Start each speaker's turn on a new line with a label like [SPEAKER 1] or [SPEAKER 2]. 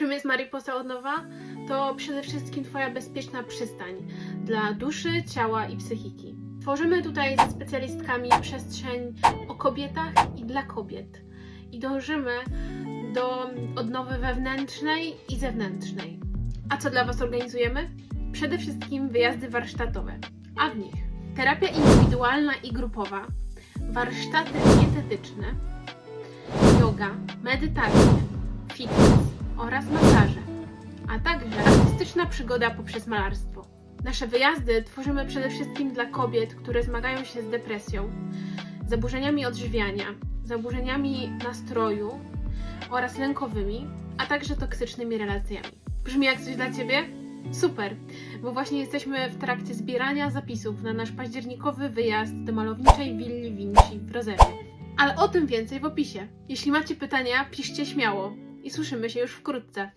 [SPEAKER 1] Czym jest Mariposa Odnowa? To przede wszystkim Twoja bezpieczna przystań dla duszy, ciała i psychiki. Tworzymy tutaj ze specjalistkami przestrzeń o kobietach i dla kobiet. I dążymy do odnowy wewnętrznej i zewnętrznej. A co dla Was organizujemy? Przede wszystkim wyjazdy warsztatowe, a w nich terapia indywidualna i grupowa, warsztaty dietetyczne, yoga, medytacje, fitness oraz masaże, a także artystyczna przygoda poprzez malarstwo. Nasze wyjazdy tworzymy przede wszystkim dla kobiet, które zmagają się z depresją, zaburzeniami odżywiania, zaburzeniami nastroju oraz lękowymi, a także toksycznymi relacjami. Brzmi jak coś dla Ciebie? Super, bo właśnie jesteśmy w trakcie zbierania zapisów na nasz październikowy wyjazd do malowniczej willi Vinci w Rozewie. Ale o tym więcej w opisie. Jeśli macie pytania, piszcie śmiało i słyszymy się już wkrótce.